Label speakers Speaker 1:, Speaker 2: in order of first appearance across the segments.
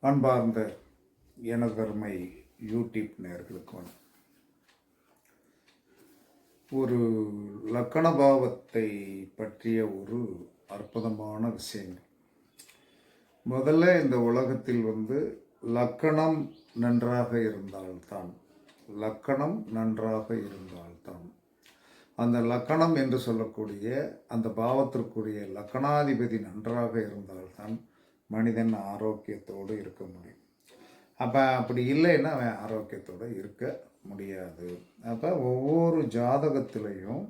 Speaker 1: அன்பார்ந்த எனதருமை யூடியூப் நேர்களுக்கு ஒரு லக்கண பாவத்தை பற்றிய ஒரு அற்புதமான விஷயங்கள். முதல்ல இந்த உலகத்தில் வந்து லக்கணம் நன்றாக இருந்தால்தான் லக்கணம் நன்றாக இருந்தால்தான். அந்த லக்கணம் என்று சொல்லக்கூடிய அந்த பாவத்திற்குரிய லக்கணாதிபதி நன்றாக இருந்தால்தான் மனிதன் ஆரோக்கியத்தோடு இருக்க முடியும். அப்போ அப்படி இல்லைன்னா அவன் ஆரோக்கியத்தோடு இருக்க முடியாது. அப்போ ஒவ்வொரு ஜாதகத்திலையும்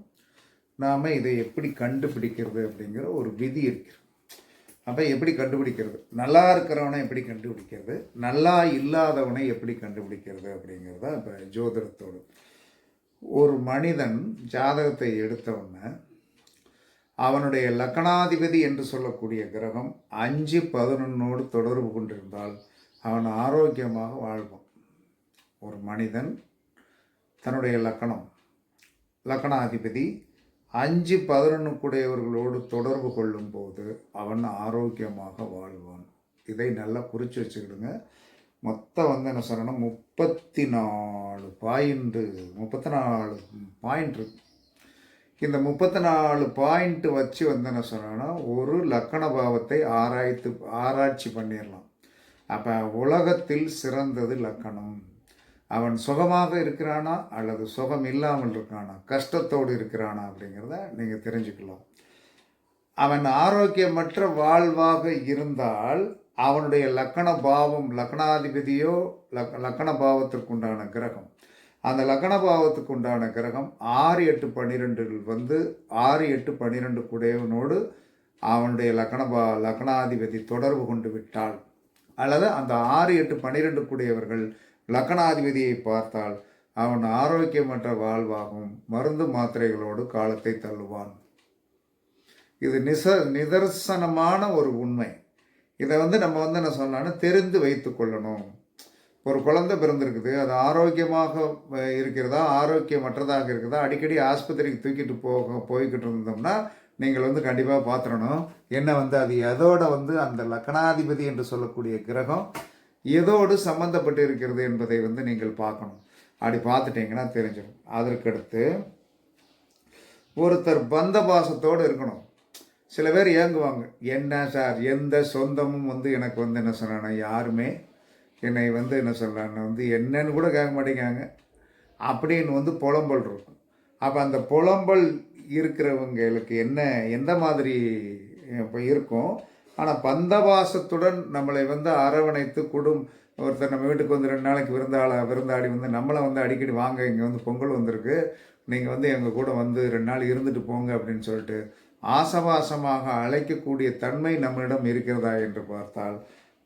Speaker 1: நாம் இதை எப்படி கண்டுபிடிக்கிறது அப்படிங்கிற ஒரு விதி இருக்கிறது அப்போ எப்படி கண்டுபிடிக்கிறது? நல்லா இருக்கிறவனை எப்படி கண்டுபிடிக்கிறது? நல்லா இல்லாதவனை எப்படி கண்டுபிடிக்கிறது அப்படிங்கிறத இப்போ ஜோதிடத்தோடு. ஒரு மனிதன் ஜாதகத்தை எடுத்தவுடனே அவனுடைய லக்கணாதிபதி என்று சொல்லக்கூடிய கிரகம் அஞ்சு பதினொன்னோடு தொடர்பு கொண்டிருந்தால் அவன் ஆரோக்கியமாக வாழ்வான். ஒரு மனிதன் தன்னுடைய லக்கணம் லக்கணாதிபதி அஞ்சு பதினொன்றுக்குடையவர்களோடு தொடர்பு கொள்ளும்போது அவன் ஆரோக்கியமாக வாழ்வான். இதை நல்லா குறித்து வச்சுக்கிடுங்க. மொத்தம் வந்து என்ன சொல்லணும்? முப்பத்தி நாலு பாயிண்ட்டு முப்பத்தி நாலு பாயிண்ட் இருக்குது இந்த முப்பத்தி நாலு பாயிண்ட்டு வச்சு வந்து என்ன சொன்னோன்னா ஒரு லக்கண பாவத்தை ஆராய்த்து ஆராய்ச்சி பண்ணிடலாம் அப்போ உலகத்தில் சிறந்தது லக்கணம். அவன் சுகமாக இருக்கிறானா அல்லது சுகம் இல்லாமல் இருக்கானா கஷ்டத்தோடு இருக்கிறானா அப்படிங்கிறத நீங்கள் தெரிஞ்சுக்கலாம். அவன் ஆரோக்கியமற்ற வாழ்வாக இருந்தால் அவனுடைய லக்கண பாவம் லக்கணாதிபதியோ லக் லக்கண பாவத்திற்குண்டான கிரகம். அந்த லக்கண பாவத்துக்கு உண்டான கிரகம் ஆறு எட்டு பன்னிரெண்டில் வந்து ஆறு எட்டு பன்னிரெண்டு குடையவனோடு அவனுடைய லக்கண பா லக்கணாதிபதி தொடர்பு கொண்டு விட்டால் அல்லது அந்த ஆறு எட்டு பன்னிரெண்டு கூடியவர்கள் லக்கணாதிபதியை பார்த்தால் அவன் ஆரோக்கியமற்ற வாழ்வாகும் மருந்து மாத்திரைகளோடு காலத்தை தள்ளுவான். இது நிச நிதர்சனமான ஒரு உண்மை. இதை வந்து நம்ம வந்து என்ன சொல்லலாம்னா தெரிந்து வைத்து கொள்ளணும். ஒரு குழந்தை பிறந்திருக்குது அது ஆரோக்கியமாக இருக்கிறதா ஆரோக்கியமற்றதாக இருக்குதா அடிக்கடி ஆஸ்பத்திரிக்கு தூக்கிட்டு போக போய்கிட்டு இருந்தோம்னா நீங்கள் வந்து கண்டிப்பாக பார்த்துடணும் என்ன வந்து அது எதோட வந்து அந்த லக்கணாதிபதி என்று சொல்லக்கூடிய கிரகம் எதோடு சம்மந்தப்பட்டு இருக்கிறது என்பதை வந்து நீங்கள் பார்க்கணும். அப்படி பார்த்துட்டீங்கன்னா தெரிஞ்சிடும். அதற்கடுத்து ஒருத்தர் பந்த பாசத்தோடு இருக்கணும். சில பேர் ஏங்குவாங்க. என்ன சார் எந்த சொந்தமும் வந்து எனக்கு வந்து என்ன சொன்னாங்க யாருமே என்னை வந்து என்ன சொல்கிறாங்க வந்து என்னன்னு கூட கேட்க மாட்டேங்காங்க அப்படின்னு வந்து புலம்பல் இருக்கும். அப்போ அந்த புலம்பல் இருக்கிறவங்களுக்கு என்ன எந்த மாதிரி இப்போ இருக்கும்? ஆனால் பந்தவாசத்துடன் நம்மளை வந்து அரவணைத்து குடும். ஒருத்தர் நம்ம வீட்டுக்கு வந்து ரெண்டு நாளைக்கு விருந்தாள விருந்தாடி வந்து நம்மளை வந்து அடிக்கடி வாங்க இங்கே வந்து பொங்கல் வந்திருக்கு. நீங்கள் வந்து எங்கள் கூட வந்து ரெண்டு நாள் இருந்துட்டு போங்க அப்படின்னு சொல்லிட்டு ஆசவாசமாக அழைக்கக்கூடிய தன்மை நம்மளிடம் இருக்கிறதா என்று பார்த்தால்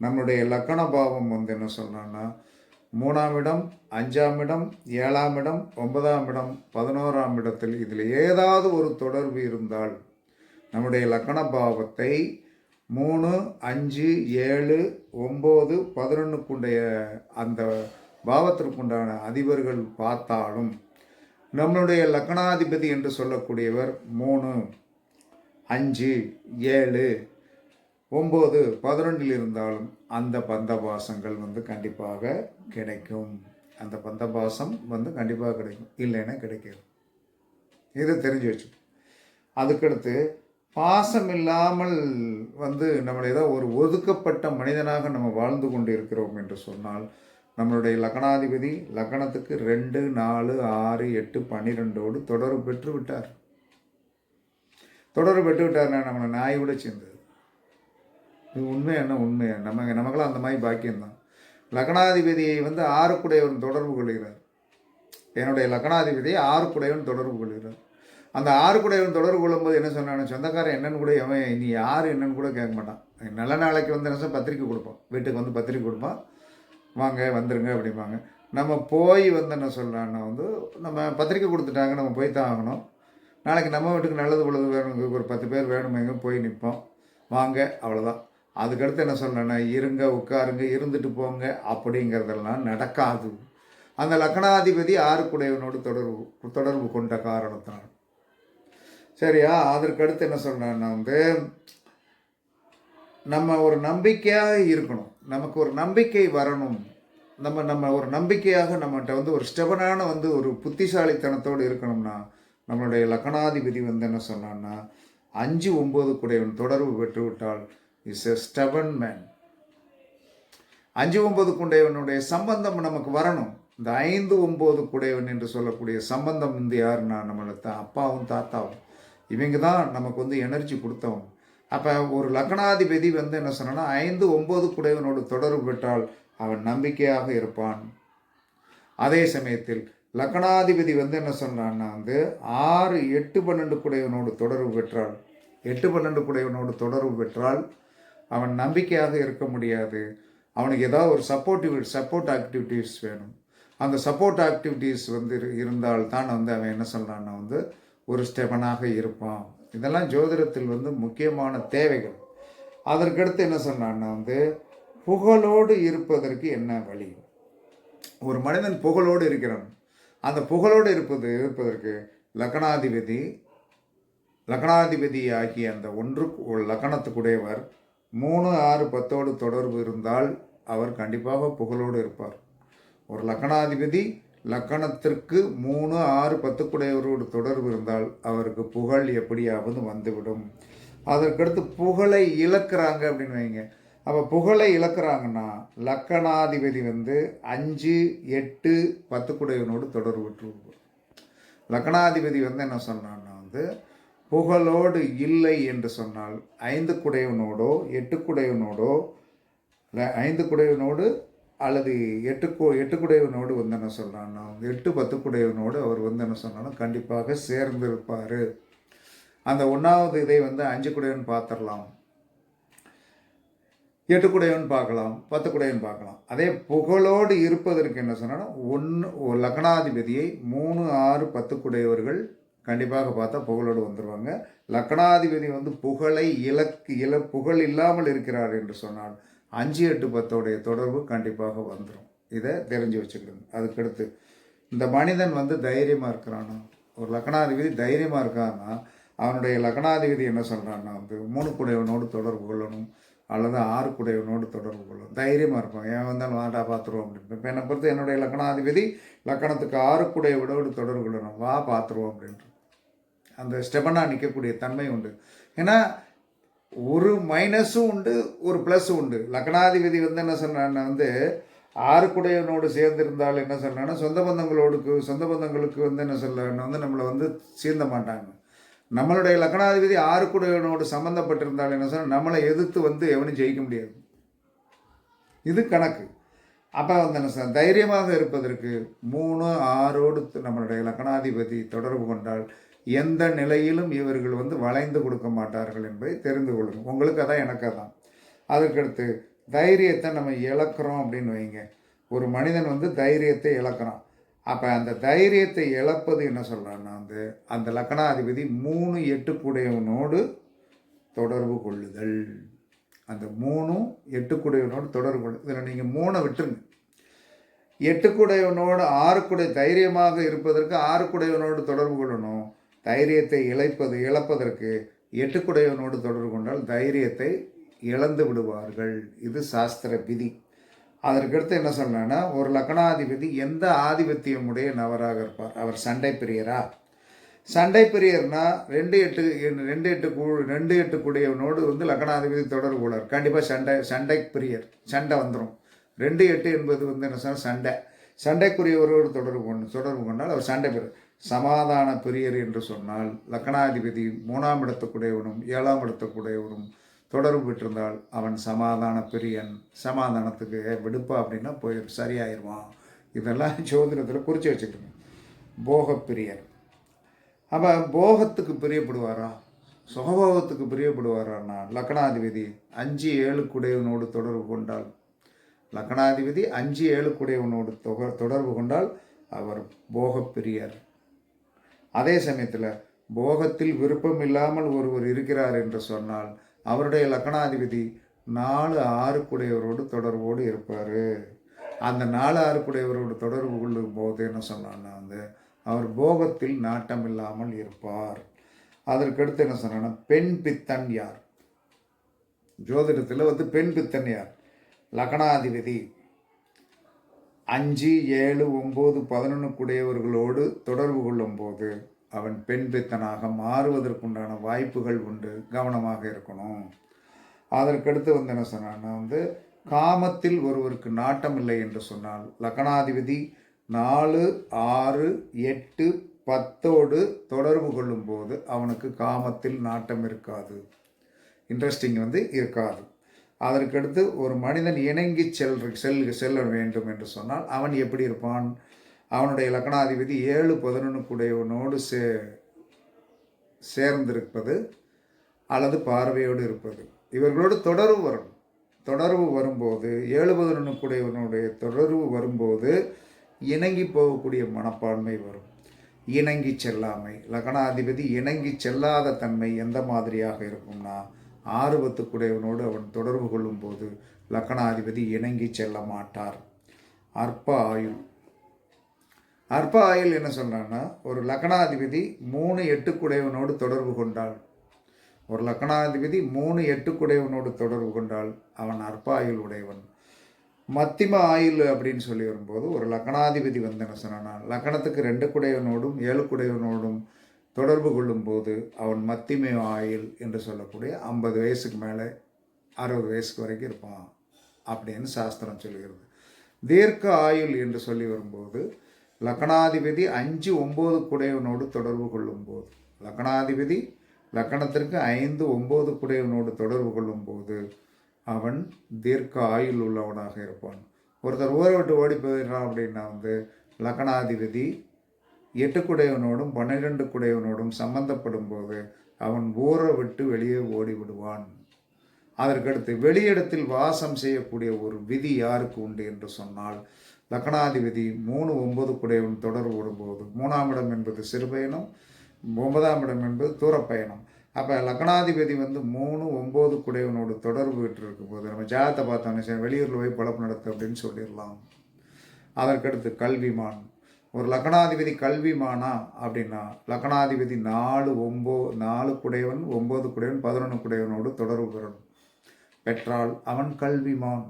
Speaker 1: நம்முடைய லக்கண பாவம் வந்து என்ன சொல்லணும்னா மூணாம் இடம் அஞ்சாம் இடம் ஏழாம் இடம் ஒன்பதாம் இடம் பதினோராம் இடத்தில் இதில் ஏதாவது ஒரு தொடர்பு இருந்தால் நம்முடைய லக்கண பாவத்தை மூணு அஞ்சு ஏழு ஒம்பது பதினொன்றுக்குடைய அந்த பாவத்திற்குண்டான அதிபர்கள் பார்த்தாலும் நம்மளுடைய லக்கணாதிபதி என்று சொல்லக்கூடியவர் மூணு அஞ்சு ஏழு ஒம்பது பதினொன்றில் இருந்தாலும் அந்த பந்தபாசங்கள் வந்து கண்டிப்பாக கிடைக்கும். அந்த பந்தபாசம் வந்து கண்டிப்பாக கிடைக்கும். இல்லைன்னா கிடைக்காது. இதை தெரிஞ்சு வச்சு அதுக்கடுத்து பாசம் இல்லாமல் வந்து நம்மளை ஏதோ ஒரு ஒதுக்கப்பட்ட மனிதனாக நம்ம வாழ்ந்து கொண்டு இருக்கிறோம் என்று சொன்னால் நம்மளுடைய லக்னாதிபதி லக்னத்துக்கு ரெண்டு நாலு ஆறு எட்டு பன்னிரெண்டோடு தொடர்பு பெற்று விட்டார் தொடர்பு பெற்று விட்டார்னா நம்மளை நாய் விட சேர்ந்தது. இது உண்மை என்ன? உண்மை. நம்ம நமக்கெல்லாம் அந்த மாதிரி பாக்கியம்தான். லக்னாதிபதியை வந்து ஆறுக்குடையவன் தொடர்பு கொள்கிறார். என்னுடைய லக்னாதிபதியை ஆறுக்குடையவன் தொடர்பு கொள்கிறார். அந்த ஆறுக்குடையவன் தொடர்பு கொள்ளும்போது என்ன சொன்னான் சொந்தக்காரன் என்னன்னு கூட அவன் நீ யார் என்னன்னு கூட கேட்க மாட்டான். நல்ல நாளைக்கு வந்து என்ன பத்திரிக்கை கொடுப்பான். வீட்டுக்கு வந்து பத்திரிக்கை கொடுப்பான். வாங்க வந்துருங்க அப்படிம்பாங்க. நம்ம போய் வந்து என்ன சொல்கிறான்னா வந்து நம்ம பத்திரிக்கை கொடுத்துட்டாங்க நம்ம போய் தான் ஆகணும். நாளைக்கு நம்ம வீட்டுக்கு நல்லது பொழுது வேணும் ஒரு பத்து பேர் வேணுமேங்க போய் நிற்போம். வாங்க அவ்வளோதான் அதுக்கடுத்து என்ன சொன்னேன்னா இருங்க உட்காருங்க இருந்துட்டு போங்க. அப்படிங்கிறதெல்லாம் நடக்காது. அந்த லக்னாதிபதி ஆறுக்குடையவனோடு தொடர்பு தொடர்பு கொண்ட காரணத்தினால். சரியா? அதற்கடுத்து என்ன சொன்னேன்னா வந்து நம்ம ஒரு நம்பிக்கையாக இருக்கணும். நமக்கு ஒரு நம்பிக்கை வரணும். நம்ம நம்ம ஒரு நம்பிக்கையாக நம்மகிட்ட வந்து ஒரு ஸ்டெபனான வந்து ஒரு புத்திசாலித்தனத்தோடு இருக்கணும்னா நம்மளுடைய லக்னாதிபதி வந்து என்ன சொன்னான்னா அஞ்சு ஒம்பது குடையவன் தொடர்பு பெற்றுவிட்டால் இஸ் எ ஸ்டெவன் மேன் அஞ்சு ஒன்பது குடையவனுடைய சம்பந்தம் நமக்கு வரணும். இந்த ஐந்து ஒம்பது குடையவன் என்று சொல்லக்கூடிய சம்பந்தம் வந்து யாருன்னா நம்மளை த அப்பாவும் தாத்தாவும். இவங்க தான் நமக்கு வந்து எனர்ஜி கொடுத்தவங்க. அப்போ ஒரு லக்னாதிபதி வந்து என்ன சொன்னால் ஐந்து ஒம்பது குடையவனோடு தொடர்பு பெற்றால் அவன் நம்பிக்கையாக இருப்பான். அதே சமயத்தில் லக்னாதிபதி வந்து என்ன சொல்கிறான்னா வந்து ஆறு எட்டு பன்னெண்டு குடையவனோடு தொடர்பு பெற்றால் எட்டு பன்னெண்டு குடையவனோடு தொடர்பு பெற்றால் அவன் நம்பிக்கையாக இருக்க முடியாது. அவனுக்கு ஏதாவது ஒரு சப்போர்ட்டிவ் சப்போர்ட் ஆக்டிவிட்டீஸ் வேணும். அந்த சப்போர்ட் ஆக்டிவிட்டீஸ் வந்து இரு- இருந்தால் தான் வந்து அவன் என்ன சொல்கிறான்னா வந்து ஒரு ஸ்டெபனாக இருப்பான். இதெல்லாம் ஜோதிடத்தில் வந்து முக்கியமான தேவைகள். அதற்கடுத்து என்ன சொன்னான்னா வந்து புகழோடு இருப்பதற்கு என்ன வழி? ஒரு மனிதன் புகழோடு இருக்கிறான். அந்த புகழோடு இருப்பது இருப்பதற்கு லக்னாதிபதி லக்னாதிபதி ஆகிய அந்த ஒன்று ஒரு லக்னத்துக்குடையவர் மூணு ஆறு பத்தோடு தொடர்பு இருந்தால் அவர் கண்டிப்பாக புகழோடு இருப்பார். ஒரு லக்கணாதிபதி லக்கணத்திற்கு மூணு ஆறு பத்துக்குடையவரோடு தொடர்பு இருந்தால் அவருக்கு புகழ் எப்படியாவது வந்துவிடும். அதற்கடுத்து புகழை இழக்கிறாங்க அப்படின்னு வைங்க. அப்போ புகழை இழக்கிறாங்கன்னா லக்கணாதிபதி வந்து அஞ்சு எட்டு பத்துக்குடையவனோடு தொடர்பு விட்டுருவார் லக்கணாதிபதி வந்து என்ன சொன்னான்னா வந்து புகழோடு இல்லை என்று சொன்னால் ஐந்து குடையவனோடோ எட்டு குடையவனோடோ ஐந்து குடையவனோடு அல்லது எட்டு கு எட்டு குடையவனோடு வந்து என்ன சொல்கிறான்னா எட்டு பத்து குடையவனோடு அவர் வந்து என்ன சொன்னாலும் கண்டிப்பாக சேர்ந்திருப்பார். அந்த ஒன்றாவது இதை வந்து அஞ்சு குடையவன் பார்த்துடலாம். எட்டு குடையவன் பார்க்கலாம் பத்து குடையவன் பார்க்கலாம். அதே புகழோடு இருப்பதற்கு என்ன சொன்னால் ஒன்று லக்னாதிபதியை மூணு ஆறு பத்து குடையவர்கள் கண்டிப்பாக பார்த்தா புகழோடு வந்துடுவாங்க லக்னாதிபதி வந்து புகழை இலக்கு இல புகழ் இல்லாமல் இருக்கிறார் என்று சொன்னால் அஞ்சு எட்டு பத்தோடைய தொடர்பு கண்டிப்பாக வந்துடும் இதை தெரிஞ்சு வச்சுக்கிடுங்க அதுக்கடுத்து இந்த மனிதன் வந்து தைரியமாக இருக்கிறானா? ஒரு லக்னாதிபதி தைரியமாக இருக்கான்னா அவனுடைய லக்னாதிபதி என்ன சொல்கிறான்னா வந்து மூணு குடையவனோடு தொடர்பு கொள்ளணும். அல்லது ஆறுக்குடையவனோடு தொடர்பு கொள்ளும். தைரியமாக இருப்பாங்க. ஏன் வந்தாலும் வாடா பார்த்துருவோம் அப்படின்னு. இப்போ என்னை பொறுத்து என்னுடைய லக்னாதிபதி லக்கணத்துக்கு ஆறுக்குடைய குடையவனோடு தொடர்பு கொள்ளணும். வா பார்த்துருவோம் அப்படின்ட்டு அந்த ஸ்டெபனாக நிற்கக்கூடிய தன்மை உண்டு. ஏன்னா ஒரு மைனஸும் உண்டு ஒரு ப்ளஸ்ஸும் உண்டு. லக்னாதிபதி வந்து என்ன சொன்னான்னா வந்து ஆறுக்குடையவனோடு சேர்ந்திருந்தால் என்ன சொன்னான்னா சொந்த பந்தங்களோடுக்கு சொந்த பந்தங்களுக்கு வந்து என்ன சொல்லணும் வந்து நம்மளை வந்து சீர்ந்த மாட்டாங்க. நம்மளுடைய லக்னாதிபதி ஆறு குடையவனோடு சம்மந்தப்பட்டிருந்தால் என்ன சொன்னால் நம்மளை எதிர்த்து வந்து எவனும் ஜெயிக்க முடியாது. இது கணக்கு. அப்போ வந்து என்ன சார் தைரியமாக இருப்பதற்கு மூணு ஆறோடு நம்மளுடைய லக்னாதிபதி தொடர்பு கொண்டால் எந்த நிலையிலும் இவர்கள் வந்து வளைந்து கொடுக்க மாட்டார்கள் என்பதை தெரிந்து கொள்ளுங்கள் உங்களுக்கு அதான் எனக்கு அதான். அதுக்கடுத்து தைரியத்தை நம்ம இழக்கிறோம் அப்படின்னு வைங்க. ஒரு மனிதன் வந்து தைரியத்தை இழக்கிறான். அப்போ அந்த தைரியத்தை இழப்பது என்ன சொல்கிறான்னா வந்து அந்த லக்னாதிபதி மூணு எட்டுக்குடையவனோடு தொடர்பு கொள்ளுதல். அந்த மூணும் எட்டுக்குடையவனோடு தொடர்பு கொள்ளு இதில் நீங்கள் மூணை விட்டுருங்க. எட்டுக்குடையவனோடு ஆறுக்குடை தைரியமாக இருப்பதற்கு ஆறுக்குடையவனோடு தொடர்பு கொள்ளணும். தைரியத்தை இழைப்பது இழப்பதற்கு எட்டுக்குடையவனோடு தொடர்பு கொண்டால் தைரியத்தை இழந்து விடுவார்கள். இது சாஸ்திர விதி. அதற்கடுத்து என்ன சொன்னேன்னா ஒரு லக்னாதிபதி எந்த ஆதிபத்தியமுடைய நபராக இருப்பார்? அவர் சண்டை பிரியரா? சண்டை பிரியர்னா ரெண்டு எட்டு ரெண்டு எட்டு கூ ரெண்டு எட்டு கூடியவனோடு வந்து லக்னாதிபதி தொடர்பு உள்ளார் கண்டிப்பாக சண்டை சண்டை பிரியர் சண்டை வந்துடும் ரெண்டு எட்டு என்பது வந்து என்ன சொன்னால் சண்டை. சண்டைக்குரியவரோடு தொடர்பு கொண்டு தொடர்பு கொண்டால் அவர் சண்டை பிரியர். சமாதான பிரியர் என்று சொன்னால் லக்னாதிபதி மூணாம் இடத்துக்குடையவனும் ஏழாம் இடத்துக்குடையவனும் தொடர்பு பெற்றிருந்தால் அவன் சமாதான பிரியன் சமாதானத்துக்கு விடுப்பா அப்படின்னா போய் சரியாயிருவான். இதெல்லாம் ஜோதிடத்தில் குறித்து வச்சுக்கணும். போகப்பிரியர். அப்போ போகத்துக்கு பிரியப்படுவாரா? சுகபோகத்துக்கு பிரியப்படுவாரான்னா லக்னாதிபதி அஞ்சு ஏழு குடையவனோடு தொடர்பு கொண்டால் லக்னாதிபதி அஞ்சு ஏழு குடையவனோடு தொக தொடர்பு கொண்டால் அவர் போகப்பிரியர். அதே சமயத்தில் போகத்தில் விருப்பம் இல்லாமல் ஒருவர் இருக்கிறார் என்று சொன்னால் அவருடைய லக்னாதிபதி நாலு ஆறுக்குடையவரோடு தொடர்போடு இருப்பார். அந்த நாலு ஆறுக்குடையவரோடு தொடர்பு கொள்ளும் போது என்ன சொன்னான்னா வந்து அவர் போகத்தில் நாட்டம் இல்லாமல் இருப்பார். அதற்கடுத்து என்ன சொன்னான்னா பெண் பித்தன் யார்? ஜோதிடத்தில் வந்து பெண் பித்தன் யார்? லக்னாதிபதி அஞ்சு ஏழு ஒம்பது பதினொன்றுக்குடையவர்களோடு தொடர்பு கொள்ளும்போது அவன் பெண் பித்தனாக மாறுவதற்குண்டான வாய்ப்புகள் உண்டு. கவனமாக இருக்கணும். அதற்கடுத்து வந்து என்ன சொன்னான்னா வந்து காமத்தில் ஒருவருக்கு நாட்டம் இல்லை என்று சொன்னால் லக்னாதிபதி நாலு ஆறு எட்டு பத்தோடு தொடர்பு கொள்ளும்போது அவனுக்கு காமத்தில் நாட்டம் இருக்காது. இன்ட்ரெஸ்டிங் வந்து இருக்காது. அதற்கடுத்து ஒரு மனிதன் இணங்கி செல் செல் செல்ல வேண்டும் என்று சொன்னால் அவன் எப்படி இருப்பான்? அவனுடைய லக்னாதிபதி ஏழு பதினொன்றுக்குடையவனோடு சே சேர்ந்திருப்பது அல்லது பார்வையோடு இருப்பது. இவர்களோடு தொடர்பு வரும் தொடர்பு வரும்போது ஏழு பதினொன்றுக்குடையவனுடைய தொடர்பு வரும்போது இணங்கி போகக்கூடிய மனப்பான்மை வரும். இணங்கி செல்லாமை. லக்னாதிபதி இணங்கி செல்லாத தன்மை எந்த மாதிரியாக இருக்கும்னா ஆர்வத்துக்குடையவனோடு அவன் தொடர்பு கொள்ளும்போது லக்னாதிபதி இணங்கி செல்ல மாட்டார். அற்ப ஆயுள். அற்ப ஆயுள் என்ன சொல்கிறான்னா ஒரு லக்னாதிபதி மூணு எட்டுக்குடையவனோடு தொடர்பு கொண்டால் ஒரு லக்னாதிபதி மூணு எட்டுக்குடையவனோடு தொடர்பு கொண்டால் அவன் அற்ப ஆயுள் உடையவன். மத்திம ஆயுள் அப்படின்னு சொல்லி வரும்போது ஒரு லக்னாதிபதி வந்து என்ன சொன்னான்னா லக்னத்துக்கு ரெண்டு குடையவனோடும் ஏழு குடையவனோடும் தொடர்பு கொள்ளும்போது அவன் மத்திமே ஆயுள் என்று சொல்லக்கூடிய ஐம்பது வயசுக்கு மேலே அறுபது வயசுக்கு வரைக்கும் இருப்பான் அப்படின்னு சாஸ்திரம் சொல்லுகிறது தீர்க்க ஆயுள் என்று சொல்லி வரும்போது லக்னாதிபதி அஞ்சு ஒம்பது குடையவனோடு தொடர்பு கொள்ளும்போது. லக்னாதிபதி லக்கணத்திற்கு ஐந்து ஒம்பது குடையவனோடு தொடர்பு கொள்ளும்போது அவன் தீர்க்க ஆயுள் உள்ளவனாக இருப்பான். ஒருத்தர் ஊரை விட்டு ஓடி போயிடுறான் அப்படின்னா வந்து லக்னாதிபதி எட்டு குடையவனோடும் பன்னிரெண்டு குடையவனோடும் சம்பந்தப்படும் போது அவன் ஊரை விட்டு வெளியே ஓடி விடுவான் அதற்கடுத்து வெளியிடத்தில் வாசம் செய்யக்கூடிய ஒரு விதி யாருக்கு உண்டு என்று சொன்னால் லக்னாதிபதி மூணு ஒன்பது குடையவன் தொடர்பு விடும்போது மூணாம் இடம் என்பது சிறுபயணம் ஒன்பதாம் இடம் என்பது தூரப்பயணம். அப்போ லக்னாதிபதி வந்து மூணு ஒம்பது குடையவனோடு தொடர்பு விட்டு இருக்கும்போது நம்ம ஜாதத்தை பார்த்தோன்னே சரி வெளியூரில் போய் பழப்பு நடத்து அப்படின்னு சொல்லிடலாம். அதற்கடுத்து கல்விமான். ஒரு லக்னாதிபதி கல்விமானா அப்படின்னா லக்னாதிபதி நாலு ஒம்போ நாலு குடையவன் ஒம்பது குடையவன் பதினொன்று குடையவனோடு தொடர்பு பெறணும். பெற்றால் அவன் கல்விமான்.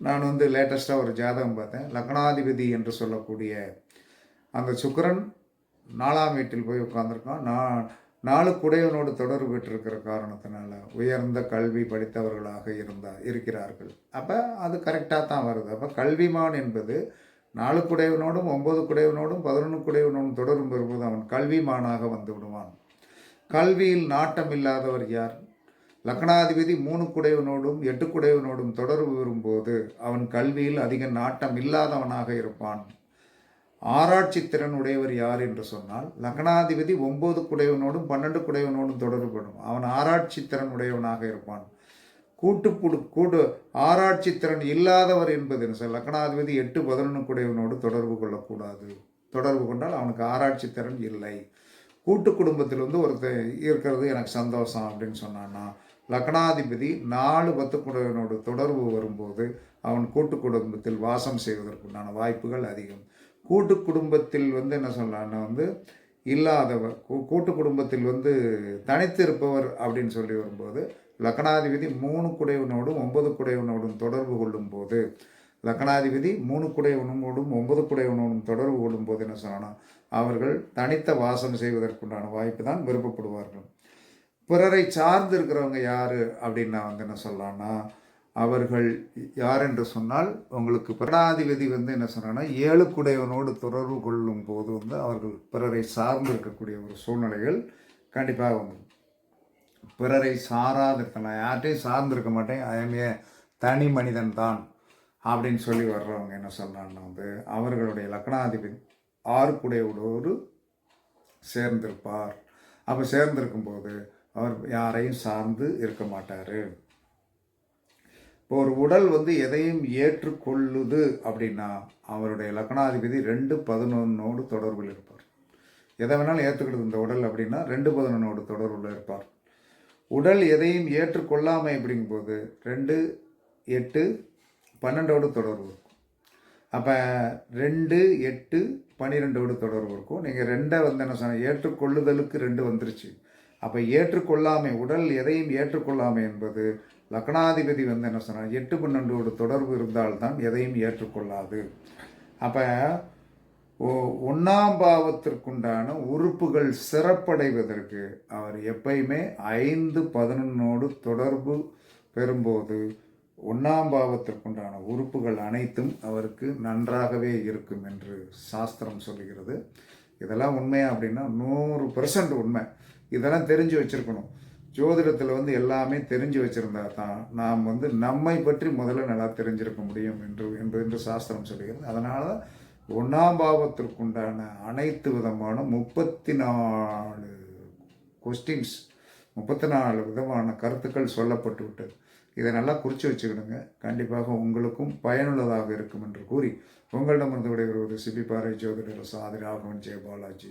Speaker 1: நான் வந்து லேட்டஸ்ட்டாக ஒரு ஜாதகம் பார்த்தேன். லக்னாதிபதி என்று சொல்லக்கூடிய அந்த சுக்கிரன் நாலாம் வீட்டில் போய் உட்காந்துருக்கான் நான் நாலு குடையவனோடு தொடர்பு பெற்றிருக்கிற காரணத்தினால உயர்ந்த கல்வி படித்தவர்களாக இருந்தால் இருக்கிறார்கள். அப்போ அது கரெக்டாக தான் வருது. அப்போ கல்விமான் என்பது நாலு குடையவனோடும் ஒன்பது குடையவனோடும் பதினொன்று குடையவனோடும் தொடரும் பெறும்போது அவன் கல்விமானாக வந்து விடுவான். கல்வியில் நாட்டம் இல்லாதவர் யார்? லக்னாதிபதி மூணு குடைவனோடும் எட்டு குடைவனோடும் தொடர்பு வரும்போது அவன் கல்வியில் அதிக நாட்டம் இல்லாதவனாக இருப்பான். ஆராய்ச்சி திறன் உடையவர் யார் என்று சொன்னால் லக்னாதிபதி ஒன்பது குடையவனோடும் பன்னெண்டு குடைவனோடும் தொடர்புபடும் அவன் ஆராய்ச்சி திறன் உடையவனாக இருப்பான். கூட்டு புடு கூட்டு ஆராய்ச்சி திறன் இல்லாதவர் என்பது என்ன சார்? லக்னாதிபதி எட்டு பதினொன்று குடைவனோடு தொடர்பு கொள்ளக்கூடாது. தொடர்பு கொண்டால் அவனுக்கு ஆராய்ச்சி திறன் இல்லை. கூட்டு குடும்பத்தில் வந்து ஒருத்தர் இருக்கிறது எனக்கு சந்தோஷம் அப்படின்னு சொன்னான்னா லக்னாதிபதி நாலு பத்து குடையவனோடு தொடர்பு வரும்போது அவன் கூட்டு குடும்பத்தில் வாசம் செய்வதற்குண்டான வாய்ப்புகள் அதிகம். கூட்டு குடும்பத்தில் வந்து என்ன சொல்லலாம்னா வந்து இல்லாதவர் கூ- கூட்டு குடும்பத்தில் வந்து தனித்து இருப்பவர் அப்படின்னு சொல்லி வரும்போது லக்னாதிபதி மூணு குடையவனோடும் ஒன்பது குடையவனோடும் தொடர்பு கொள்ளும் போது லக்னாதிபதி மூணு குடையவனோடும் ஒன்பது குடையவனோடும் தொடர்பு கொள்ளும்போது என்ன சொல்லணும் அவர்கள் தனித்த வாசம் செய்வதற்குண்டான வாய்ப்பு தான் விருப்பப்படுவார்கள். பிறரை சார்ந்து இருக்கிறவங்க யார் அப்படின்னு நான் வந்து என்ன சொல்லலாம்னா அவர்கள் யார் என்று சொன்னால் உங்களுக்கு பிரணாதிபதி வந்து என்ன சொன்னாங்கன்னா ஏழுக்குடையவனோடு தொடர்பு கொள்ளும் போது வந்து அவர்கள் பிறரை சார்ந்து இருக்கக்கூடிய ஒரு சூழ்நிலைகள் கண்டிப்பாக வந்து பிறரை சாராது இருக்க நான் யார்கிட்டையும் சார்ந்திருக்க மாட்டேன். ஐஎம்ஏ தனி மனிதன் தான் அப்படின்னு சொல்லி வர்றவங்க என்ன சொல்கிறாங்கன்னா வந்து அவர்களுடைய லக்னாதிபதி ஆறுக்குடையோடு சேர்ந்திருப்பார். அப்போ சேர்ந்திருக்கும்போது அவர் யாரையும் சார்ந்து இருக்க மாட்டார். இப்போ ஒரு உடல் வந்து எதையும் ஏற்றுக்கொள்ளுது அப்படின்னா அவருடைய லக்னாதிபதி ரெண்டு பதினொன்னோடு தொடர்பில் இருப்பார். எதை வேணாலும் ஏற்றுக்கிடுது இந்த உடல் அப்படின்னா ரெண்டு பதினொன்னோடு தொடர்பில் இருப்பார். உடல் எதையும் ஏற்றுக்கொள்ளாமை அப்படிங்கும்போது ரெண்டு எட்டு பன்னெண்டோடு தொடர்பு இருக்கும். அப்போ ரெண்டு எட்டு பன்னிரெண்டோடு தொடர்பு இருக்கும். நீங்கள் ரெண்டை வந்து என்ன சொன்ன ஏற்றுக்கொள்ளுதலுக்கு ரெண்டு வந்துருச்சு. அப்போ ஏற்றுக்கொள்ளாமை உடல் எதையும் ஏற்றுக்கொள்ளாமை என்பது லக்னாதிபதி வந்து என்ன சொன்னார்? எட்டு பன்னெண்டோடு தொடர்பு இருந்தால்தான் எதையும் ஏற்றுக்கொள்ளாது. அப்போ ஒன்றாம் பாவத்திற்குண்டான உறுப்புகள் சிறப்படைவதற்கு அவர் எப்பயுமே ஐந்து பதினொன்னோடு தொடர்பு பெறும்போது ஒன்றாம் பாவத்திற்குண்டான உறுப்புகள் அனைத்தும் அவருக்கு நன்றாகவே இருக்கும் என்று சாஸ்திரம் சொல்லுகிறது. இதெல்லாம் உண்மையா அப்படின்னா நூறு பெர்சன்ட் உண்மை. இதெல்லாம் தெரிஞ்சு வச்சுருக்கணும். ஜோதிடத்தில் வந்து எல்லாமே தெரிஞ்சு வச்சிருந்தா தான் நாம் வந்து நம்மை பற்றி முதல்ல நல்லா தெரிஞ்சிருக்க முடியும் என்று என்று என்று சாஸ்திரம் சொல்லுகிறது அதனால ஒன்றாம் பாவத்திற்குண்டான அனைத்து விதமான முப்பத்தி நாலு கொஸ்டின்ஸ் முப்பத்தி நாலு விதமான கருத்துக்கள் சொல்லப்பட்டு விட்டது. இதை நல்லா குறித்து வச்சுக்கிடுங்க. கண்டிப்பாக உங்களுக்கும் பயனுள்ளதாக இருக்கும் என்று கூறி உங்களிடமிருந்து விடைபெறுவது சிபிபாறை ஜோதிடர் சாதி ராகவன் ஜெய பாலாஜி